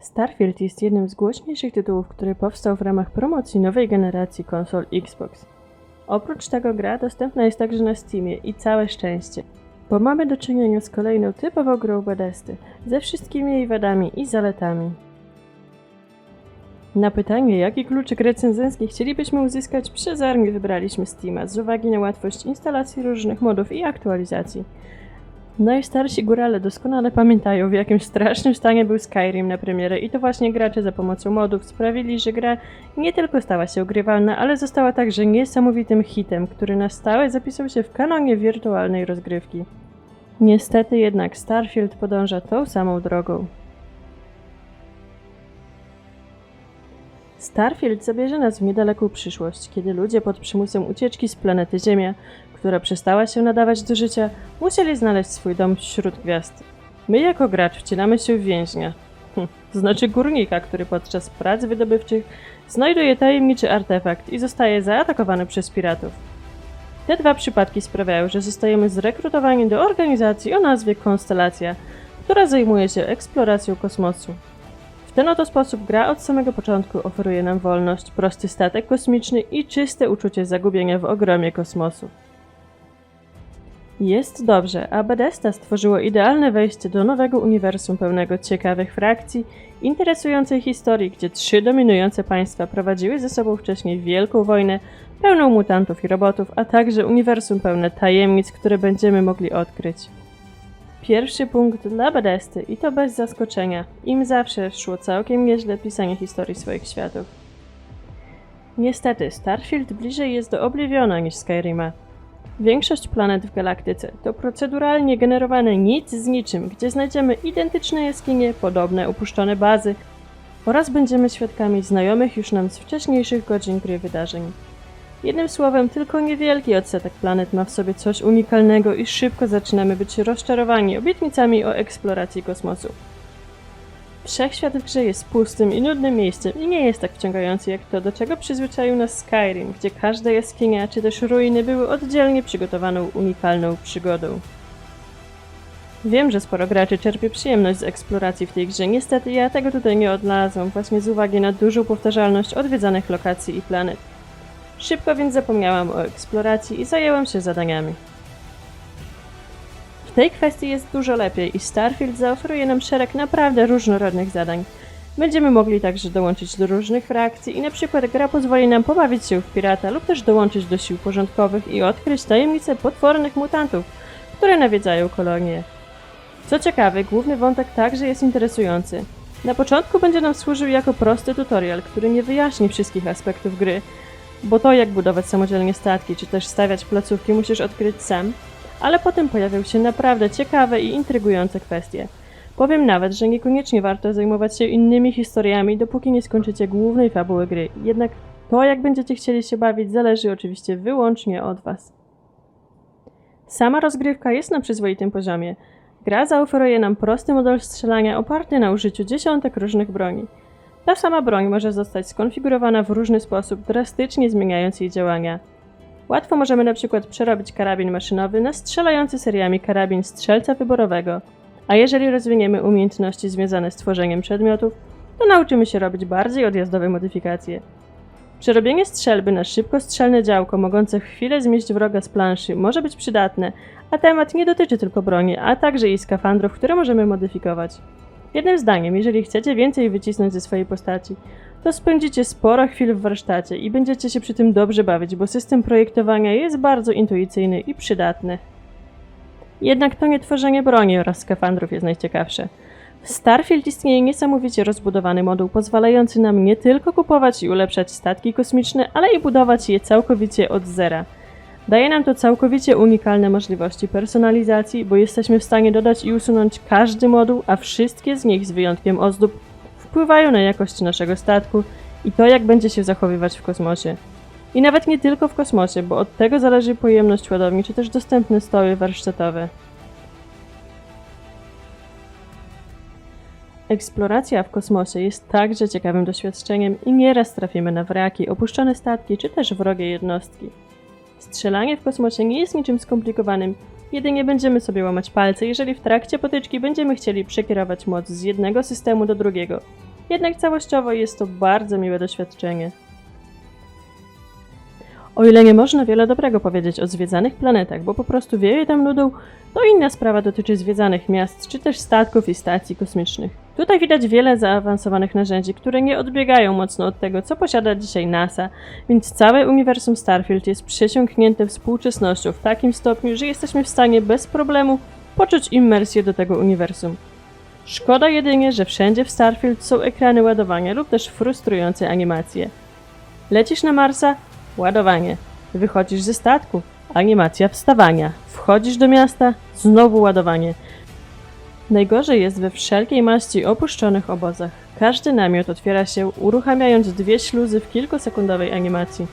Starfield jest jednym z głośniejszych tytułów, który powstał w ramach promocji nowej generacji konsol Xbox. Oprócz tego gra dostępna jest także na Steamie i całe szczęście, bo mamy do czynienia z kolejną typową grą Bethesdy, ze wszystkimi jej wadami i zaletami. Na pytanie, jaki kluczyk recenzencki chcielibyśmy uzyskać, przezornie wybraliśmy Steama z uwagi na łatwość instalacji różnych modów i aktualizacji. Najstarsi górale doskonale pamiętają, w jakim strasznym stanie był Skyrim na premierę i to właśnie gracze za pomocą modów sprawili, że gra nie tylko stała się ogrywalna, ale została także niesamowitym hitem, który na stałe zapisał się w kanonie wirtualnej rozgrywki. Niestety jednak Starfield podąża tą samą drogą. Starfield zabierze nas w niedaleką przyszłość, kiedy ludzie pod przymusem ucieczki z planety Ziemia, która przestała się nadawać do życia, musieli znaleźć swój dom wśród gwiazd. My jako gracz wcielamy się w więźnia. Hm, to znaczy górnika, który podczas prac wydobywczych znajduje tajemniczy artefakt i zostaje zaatakowany przez piratów. Te dwa przypadki sprawiają, że zostajemy zrekrutowani do organizacji o nazwie Konstelacja, która zajmuje się eksploracją kosmosu. W ten oto sposób gra od samego początku oferuje nam wolność, prosty statek kosmiczny i czyste uczucie zagubienia w ogromie kosmosu. Jest dobrze, a Bethesda stworzyło idealne wejście do nowego uniwersum pełnego ciekawych frakcji, interesującej historii, gdzie trzy dominujące państwa prowadziły ze sobą wcześniej wielką wojnę, pełną mutantów i robotów, a także uniwersum pełne tajemnic, które będziemy mogli odkryć. Pierwszy punkt dla Bethesdy i to bez zaskoczenia. Im zawsze szło całkiem nieźle pisanie historii swoich światów. Niestety, Starfield bliżej jest do Obliviona niż Skyrima. Większość planet w galaktyce to proceduralnie generowane nic z niczym, gdzie znajdziemy identyczne jaskinie, podobne opuszczone bazy oraz będziemy świadkami znajomych już nam z wcześniejszych godzin gry wydarzeń. Jednym słowem, tylko niewielki odsetek planet ma w sobie coś unikalnego i szybko zaczynamy być rozczarowani obietnicami o eksploracji kosmosu. Wszechświat w grze jest pustym i nudnym miejscem i nie jest tak wciągający jak to, do czego przyzwyczaił nas Skyrim, gdzie każda jaskinia czy też ruiny były oddzielnie przygotowaną unikalną przygodą. Wiem, że sporo graczy czerpie przyjemność z eksploracji w tej grze, niestety ja tego tutaj nie odnalazłam, właśnie z uwagi na dużą powtarzalność odwiedzanych lokacji i planet. Szybko więc zapomniałam o eksploracji i zajęłam się zadaniami. W tej kwestii jest dużo lepiej i Starfield zaoferuje nam szereg naprawdę różnorodnych zadań. Będziemy mogli także dołączyć do różnych frakcji i na przykład gra pozwoli nam pobawić się w pirata lub też dołączyć do sił porządkowych i odkryć tajemnice potwornych mutantów, które nawiedzają kolonię. Co ciekawe, główny wątek także jest interesujący. Na początku będzie nam służył jako prosty tutorial, który nie wyjaśni wszystkich aspektów gry, bo to jak budować samodzielnie statki czy też stawiać placówki musisz odkryć sam, ale potem pojawią się naprawdę ciekawe i intrygujące kwestie. Powiem nawet, że niekoniecznie warto zajmować się innymi historiami, dopóki nie skończycie głównej fabuły gry. Jednak to, jak będziecie chcieli się bawić, zależy oczywiście wyłącznie od Was. Sama rozgrywka jest na przyzwoitym poziomie. Gra zaoferuje nam prosty model strzelania oparty na użyciu dziesiątek różnych broni. Ta sama broń może zostać skonfigurowana w różny sposób, drastycznie zmieniając jej działania. Łatwo możemy na przykład przerobić karabin maszynowy na strzelający seriami karabin strzelca wyborowego, a jeżeli rozwiniemy umiejętności związane z tworzeniem przedmiotów, to nauczymy się robić bardziej odjazdowe modyfikacje. Przerobienie strzelby na szybkostrzelne działko mogące w chwilę zmieść wroga z planszy może być przydatne, a temat nie dotyczy tylko broni, a także i skafandrów, które możemy modyfikować. Jednym zdaniem, jeżeli chcecie więcej wycisnąć ze swojej postaci, to spędzicie sporo chwil w warsztacie i będziecie się przy tym dobrze bawić, bo system projektowania jest bardzo intuicyjny i przydatny. Jednak to nie tworzenie broni oraz skafandrów jest najciekawsze. W Starfield istnieje niesamowicie rozbudowany moduł pozwalający nam nie tylko kupować i ulepszać statki kosmiczne, ale i budować je całkowicie od zera. Daje nam to całkowicie unikalne możliwości personalizacji, bo jesteśmy w stanie dodać i usunąć każdy moduł, a wszystkie z nich z wyjątkiem ozdób wpływają na jakość naszego statku i to, jak będzie się zachowywać w kosmosie. I nawet nie tylko w kosmosie, bo od tego zależy pojemność ładowni, czy też dostępne stoły warsztatowe. Eksploracja w kosmosie jest także ciekawym doświadczeniem i nieraz trafimy na wraki, opuszczone statki, czy też wrogie jednostki. Strzelanie w kosmosie nie jest niczym skomplikowanym, jedynie będziemy sobie łamać palce, jeżeli w trakcie potyczki będziemy chcieli przekierować moc z jednego systemu do drugiego. jednak całościowo jest to bardzo miłe doświadczenie. O ile nie można wiele dobrego powiedzieć o zwiedzanych planetach, bo po prostu wieje tam nudą, to inna sprawa dotyczy zwiedzanych miast, czy też statków i stacji kosmicznych. Tutaj widać wiele zaawansowanych narzędzi, które nie odbiegają mocno od tego, co posiada dzisiaj NASA, więc całe uniwersum Starfield jest przesiąknięte współczesnością w takim stopniu, że jesteśmy w stanie bez problemu poczuć immersję do tego uniwersum. Szkoda jedynie, że wszędzie w Starfield są ekrany ładowania lub też frustrujące animacje. Lecisz na Marsa? Ładowanie. Wychodzisz ze statku? Animacja wstawania. Wchodzisz do miasta? Znowu ładowanie. Najgorzej jest we wszelkiej maści opuszczonych obozach. Każdy namiot otwiera się, uruchamiając dwie śluzy w kilkusekundowej animacji.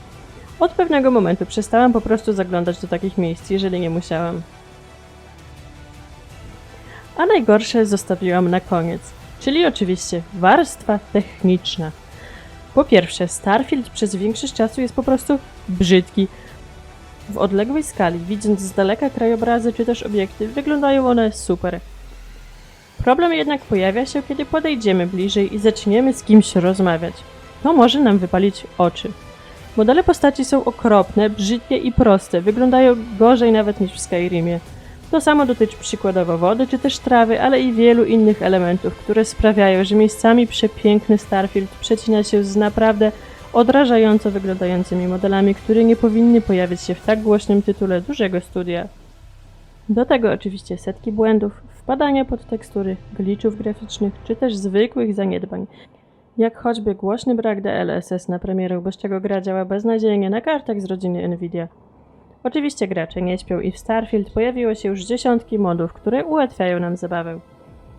Od pewnego momentu przestałam po prostu zaglądać do takich miejsc, jeżeli nie musiałam. A najgorsze zostawiłam na koniec, czyli oczywiście warstwa techniczna. Po pierwsze, Starfield przez większość czasu jest po prostu brzydki. W odległej skali, widząc z daleka krajobrazy czy też obiekty, wyglądają one super. Problem jednak pojawia się, kiedy podejdziemy bliżej i zaczniemy z kimś rozmawiać. To może nam wypalić oczy. Modele postaci są okropne, brzydkie i proste, wyglądają gorzej nawet niż w Skyrimie. To samo dotyczy przykładowo wody czy też trawy, ale i wielu innych elementów, które sprawiają, że miejscami przepiękny Starfield przecina się z naprawdę odrażająco wyglądającymi modelami, które nie powinny pojawić się w tak głośnym tytule dużego studia. Do tego oczywiście setki błędów, wpadania pod tekstury, glitchów graficznych czy też zwykłych zaniedbań, jak choćby głośny brak DLSS na premierę, bez czego gra działa beznadziejnie na kartach z rodziny Nvidia. Oczywiście gracze nie śpią i w Starfield pojawiło się już dziesiątki modów, które ułatwiają nam zabawę.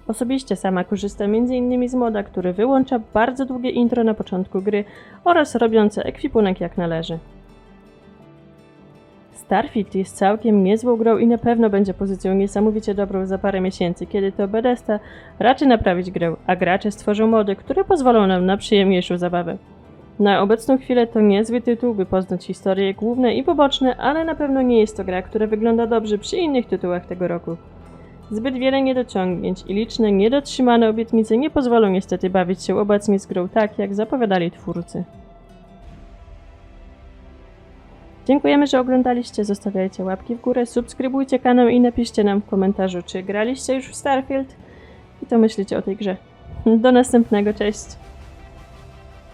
Osobiście sama korzystam m.in. z moda, który wyłącza bardzo długie intro na początku gry oraz robiące ekwipunek jak należy. Starfield jest całkiem niezłą grą i na pewno będzie pozycją niesamowicie dobrą za parę miesięcy, kiedy to Bethesda raczy naprawić grę, a gracze stworzą mody, które pozwolą nam na przyjemniejszą zabawę. Na obecną chwilę to niezły tytuł, by poznać historie główne i poboczne, ale na pewno nie jest to gra, która wygląda dobrze przy innych tytułach tego roku. Zbyt wiele niedociągnięć i liczne niedotrzymane obietnice nie pozwolą niestety bawić się obecnie z grą tak, jak zapowiadali twórcy. Dziękujemy, że oglądaliście, zostawiajcie łapki w górę, subskrybujcie kanał i napiszcie nam w komentarzu, czy graliście już w Starfield i co myślicie o tej grze. Do następnego, cześć!